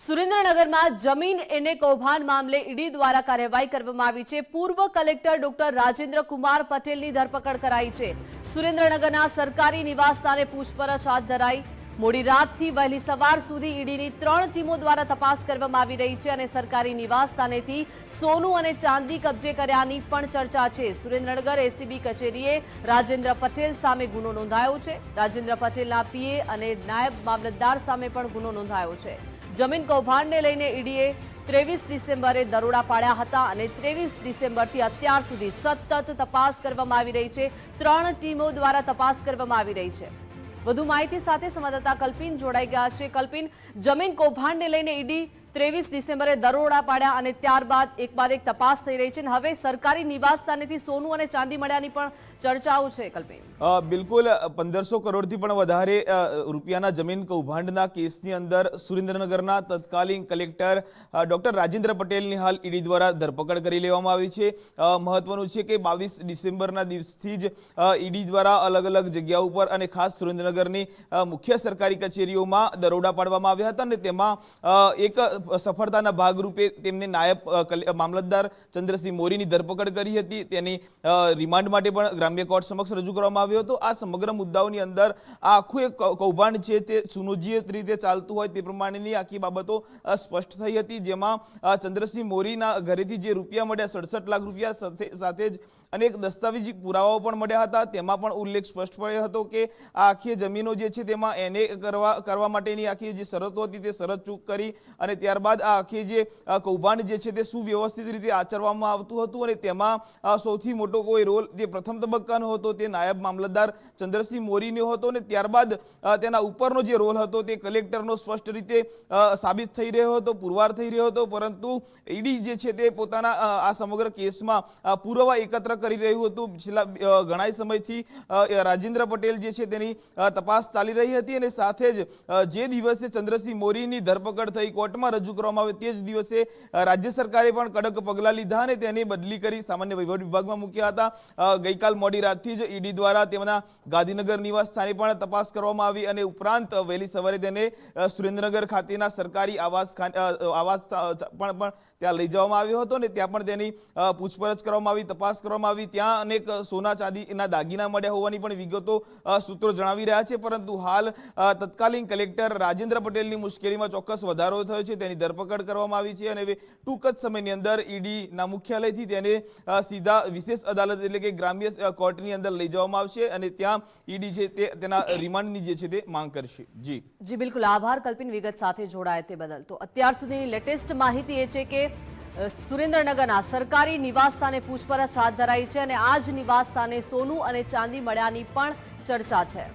સુરેન્દ્રનગરમાં જમીન એને કૌભાંડ મામલે ઈડી દ્વારા કાર્યવાહી કરવામાં આવી છે. પૂર્વ કલેક્ટર ડોક્ટર રાજેન્દ્ર કુમાર પટેલની ધરપકડ કરાઈ છે. સુરેન્દ્રનગરના સરકારી નિવાસસ્થાને પૂછપરછ હાથ ધરાઈ. મોડી રાતથી વહેલી સવાર સુધી ઈડીની ત્રણ ટીમો દ્વારા તપાસ કરવામાં આવી રહી છે અને સરકારી નિવાસસ્થાનેથી સોનું અને ચાંદી કબજે કર્યાની પણ ચર્ચા છે. સુરેન્દ્રનગર એસીબી કચેરીએ રાજેન્દ્ર પટેલ સામે ગુનો નોંધાયો છે. રાજેન્દ્ર પટેલના પીએ અને નાયબ મામલતદાર સામે પણ ગુનો નોંધાયો છે. જમીન કૌભાંડને લઈને ઈડીએ ત્રેવીસ ડિસેમ્બરે દરોડા પાડ્યા હતા અને ત્રેવીસ ડિસેમ્બરથી અત્યાર સુધી સતત તપાસ કરવામાં આવી રહી છે. ત્રણ ટીમો દ્વારા તપાસ કરવામાં આવી રહી છે. વધુ માહિતી સાથે સંવાદદાતા કલ્પિન જોડાઈ ગયા છે. કલ્પિન, જમીન કૌભાંડને લઈને ઈડી ત્રેવીસ ડિસેમ્બરે દરોડા પાડ્યા અને ત્યારબાદ એક બાદ એક તપાસ થઈ રહી છે અને હવે સરકારી નિવાસસ્થાનેથી સોનું અને ચાંદી મળ્યાની પણ ચર્ચાઓ છે, કલ્પિન. બિલકુલ પંદરસો કરોડથી પણ વધારે રૂપિયાના જમીન કૌભાંડના કેસની અંદર સુરેન્દ્રનગરના તત્કાલીન કલેક્ટર ડોક્ટર રાજેન્દ્ર પટેલની હાલ ઈડી દ્વારા ધરપકડ કરી લેવામાં આવી છે. મહત્વનું છે કે બાવીસ ડિસેમ્બરના દિવસથી જ ઈડી દ્વારા અલગ અલગ જગ્યા ઉપર અને ખાસ સુરેન્દ્રનગરની મુખ્ય સરકારી કચેરીઓમાં દરોડા પાડવામાં આવ્યા હતા અને તેમાં એક સફળતાના ભાગરૂપે તેમને નાયબ મામલતદાર ચંદ્રસિંહ મોરીની ધરપકડ કરી હતી. તેની રિમાન્ડ માટે પણ ગ્રામ્ય કોર્ટ સમક્ષ રજૂ કરવામાં આવ્યો હતો. આ સમગ્ર મુદ્દાઓની અંદર આ આખું એક કૌભાંડ છે તે સુનિયોજિત રીતે ચાલતું હોય તે પ્રમાણેની આખી બાબતો સ્પષ્ટ થઈ હતી. જેમાં ચંદ્રસિંહ મોરીના ઘરેથી જે રૂપિયા મળ્યા, સડસઠ લાખ રૂપિયા સાથે સાથે જ અનેક દસ્તાવેજી પુરાવાઓ પણ મળ્યા હતા. તેમાં પણ ઉલ્લેખ સ્પષ્ટપણે હતો કે આ આખી જમીનો જે છે તેમાં એને કરવા કરવા માટેની આખી જે શરતો હતી તે શરત ચૂક કરી અને ત્યારબાદ આ આખી જે કૌભાંડ જે છે તે સુવ્યવસ્થિત રીતે આચરવામાં આવતું હતું અને તેમાં સૌથી મોટો કોઈ રોલ, જે પ્રથમ તબક્કાનો હતો તે નાયબ મામલતદાર ચંદ્રસિંહ મોરીનો હતો અને ત્યારબાદ તેના ઉપરનો જે રોલ હતો તે કલેક્ટરનો સ્પષ્ટ રીતે સાબિત થઈ રહ્યો હતો, પુરવાર થઈ રહ્યો હતો, પરંતુ ઈડી જે છે તે પોતાના આ સમગ્ર કેસમાં પુરાવા એકત્ર કરી રહ્યું હતું. છેલ્લા ઘણા સમયથી રાજેન્દ્ર પટેલ જે છે તેની તપાસ ચાલી રહી હતી અને સાથે જ જે દિવસે ચંદ્રસિંહ મોરીની ધરપકડ થઈ કોર્ટમાં રજૂ કરવામાં આવે તે જ દિવસે રાજ્ય સરકારે પણ કડક પગલાં લીધા અને તેની બદલી કરી સામાન્ય વહીવટ વિભાગમાં મૂક્યા હતા. ગઈકાલ મોડી રાતથી જ ઈડી દ્વારા તેમના ગાંધીનગર નિવાસ સ્થાને પણ તપાસ કરવામાં આવી અને ઉપરાંત વહેલી સવારે તેને સુરેન્દ્રનગર ખાતેના સરકારી આવાસ આવાસ પણ પણ ત્યાં લઈ જવામાં આવ્યો હતો અને ત્યાં પણ તેની પૂછપરછ કરવામાં આવી, તપાસ કરવામાં આવી. ત્યાં અનેક સોના ચાંદીના દાગીના મળ્યા હોવાની પણ વિગતો સૂત્રો જણાવી રહ્યા છે. પરંતુ હાલ તત્કાલીન કલેક્ટર રાજેન્દ્ર પટેલની મુશ્કેલીમાં ચોક્કસ વધારો થયો છે. તેની ધરપકડ કરવામાં આવી છે અને ટૂંક જ સમયની અંદર ઈડીના મુખ્યાલયથી તેને સીધા વિશેષ અદાલત એટલે કે ગ્રામ્ય કોર્ટની અંદર લઈ જવામાં આવશે અને ત્યાં ઈડી છે તે, તેના રિમાન્ડની જે છે તે માંગ કરશે. જી. જી, બિલકુલ. આભાર કલ્પિન વિગત સાથે જોડાય તે બદલ. તો અત્યાર સુધીની લેટેસ્ટ માહિતી એ છે કે સુરેન્દ્રનગરના સરકારી નિવાસસ્થાને પૂછપરછ હાથ ધરાઈ છે અને આ જ નિવાસસ્થાને સોનું અને ચાંદી મળ્યાની પણ ચર્ચા છે.